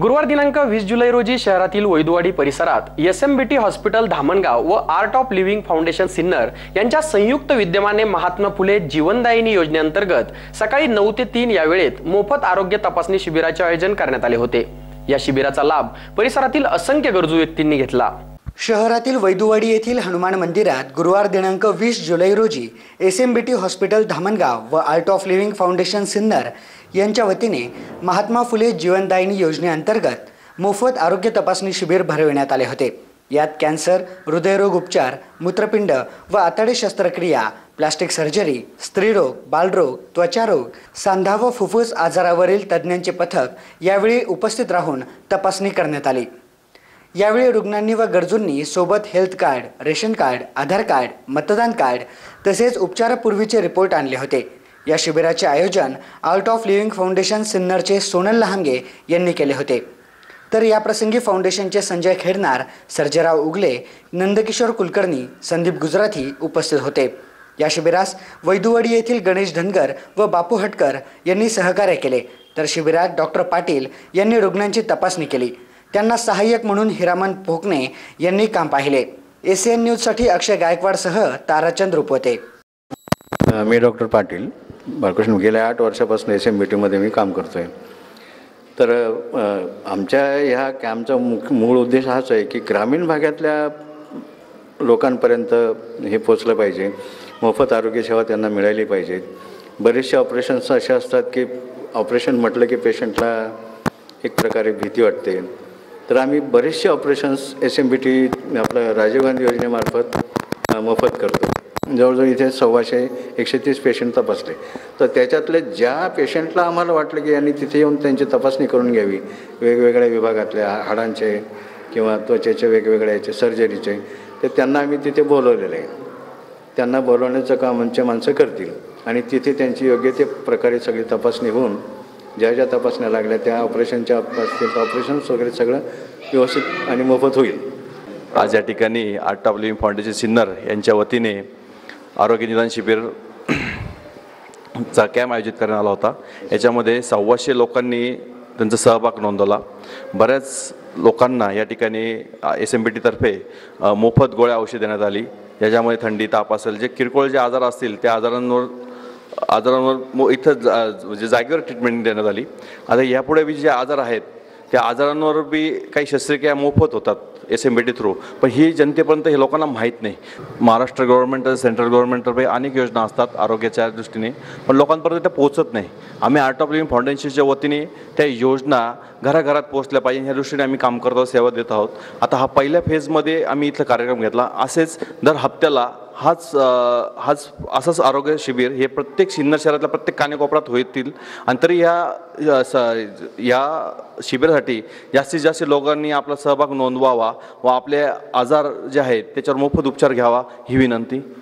गुरुवार दिनांक वीस जुलै रोजी शहरातील वैदुवाडी परिसरात S M B T hospital Dhamangaon व art of living foundation Sinnar यांच्या संयुक्त विद्यमाने महात्मा फुले जीवनदायिनी योजनेअंतर्गत सकाळी नऊ ते तीन या वेळेत मोफत आरोग्य तपासणी शिबिराचे आयोजन करण्यात आले होते. या शिबिराचा लाभ परिसरातील असंख्य गरजू व्यक्तींनी घेतला. शहरातील वैदुवाडी येथील हनुमान मंदिरात गुरुवार दिनांक वीस जुलै रोजी S M B T hospital Dhamangaon व art of living foundation Sinnar यांच्या वतीने महात्मा फुले जीवनदायिनी योजनेअंतर्गत मोफत आरोग्य तपासणी शिबिर भरविण्यात आले होते. यात कॅन्सर हृदयरोग उपचार मूत्रपिंड व आतडे शस्त्रक्रिया प्लास्टिक सर्जरी स्त्रीरोग बालरोग त्वचारोग सांधा व फुफ्फुस आजारावरील तज्ज्ञांचे पथक यावेळी उपस्थित राहून तपासणी करण्यात आली. यावेळी रुग्णांनी व गरजूंनी सोबत health card ration card Aadhaar card मतदान कार्ड तसेच उपचारापूर्वीचे रिपोर्ट आणले होते. या शिबिराचे आयोजन आर्ट ऑफ लिव्हिंग फाउंडेशन सिन्नरचे सोनल लहांगे यांनी केले होते. तर याप्रसंगी फाउंडेशनचे संजय खेडणार सर्जेराव उगले नंदकिशोर कुलकर्णी संदीप गुजराथी उपस्थित होते. या शिबिरास वैदुवाडी येथील गणेश धनगर व बापू हटकर यांनी सहकार्य केले. तर शिबिरात डॉक्टर पाटील यांनी रुग्णांची तपासणी केली. त्यांना सहाय्यक म्हणून हिरामन पोकणे यांनी काम पाहिले. एसीएन न्यूजसाठी अक्षय गायकवाडसह ताराचंद रुपवते. मी डॉक्टर पाटील. बाळकृष्ण गेल्या आठ वर्षापासून एस एम बी टीमध्ये मी काम करतो आहे तर आमच्या ह्या कॅम्पचा मुख्य मूळ उद्देश हाच आहे की ग्रामीण भागातल्या लोकांपर्यंत हे पोचलं पाहिजे. मोफत आरोग्यसेवा त्यांना मिळाली पाहिजे. बरेचसे ऑपरेशन्स असे असतात की ऑपरेशन म्हटलं की पेशंटला एक प्रकारे भीती वाटते. तर आम्ही बरेचसे operations S M B T आपलं राजीव गांधी योजनेमार्फत मोफत करतो. जवळजवळ इथे सव्वाशे एकशे तीस पेशंट तपासले. तर त्याच्यातले ज्या पेशंटला आम्हाला वाटलं की यांनी तिथे येऊन त्यांची तपासणी करून घ्यावी वेगवेगळ्या विभागातल्या हाडांचे किंवा त्वचेचे वेगवेगळ्या याचे सर्जरीचे तर त्यांना आम्ही तिथे बोलवलेलं आहे. त्यांना बोलवण्याचं काम आमचे माणसं करतील आणि तिथे त्यांची योग्य ते प्रकारे सगळी तपासणी होऊन ज्या ज्या तपासण्या लागल्या त्या ऑपरेशनच्या असतील ऑपरेशन्स वगैरे सगळं व्यवस्थित आणि मोफत होईल. आज या ठिकाणी art of living foundation Sinnar यांच्या वतीने आरोग्य निदान शिबिर चा कॅम्प आयोजित करण्यात आला होता. याच्यामध्ये सव्वाशे लोकांनी त्यांचा सहभाग नोंदवला. बऱ्याच लोकांना या ठिकाणी एस एम बी टीतर्फे मोफत गोळ्या औषध देण्यात आली. ज्याच्यामध्ये थंडी ताप असेल जे किरकोळ जे आजार असतील त्या आजारांवर आजारांवर मो इथं जा म्हणजे जागेवर ट्रीटमेंट देण्यात आली. आता यापुढे बी जे आजार आहेत त्या आजारांवर बी काही शस्त्रक्रिया मोफत होतात S M B T through पण ही जनतेपर्यंत हे लोकांना माहीत नाही. महाराष्ट्र गव्हर्नमेंट सेंट्रल गव्हर्नमेंटतर्फे अनेक योजना असतात आरोग्याच्या दृष्टीने पण लोकांपर्यंत त्या पोहोचत नाही. आम्ही आर्ट ऑफ लिव्हिंग फाउंडेशनच्या वतीने त्या योजना घराघरात पोहोचल्या पाहिजे ह्या दृष्टीने आम्ही काम करत आहोत सेवा देत आहोत. आता हा पहिल्या फेजमध्ये आम्ही इथला कार्यक्रम घेतला. असेच दर हप्त्याला हाच हाच असंच आरोग्य शिबिर हे प्रत्येक सिन्नर शहरातल्या प्रत्येक कानेकोपऱ्यात होतील. आणि तरी ह्या स- या शिबिरासाठी जास्तीत जास्त लोकांनी आपला सहभाग नोंदवावा व आपले आजार जे आहेत त्याच्यावर मोफत उपचार घ्यावा ही विनंती.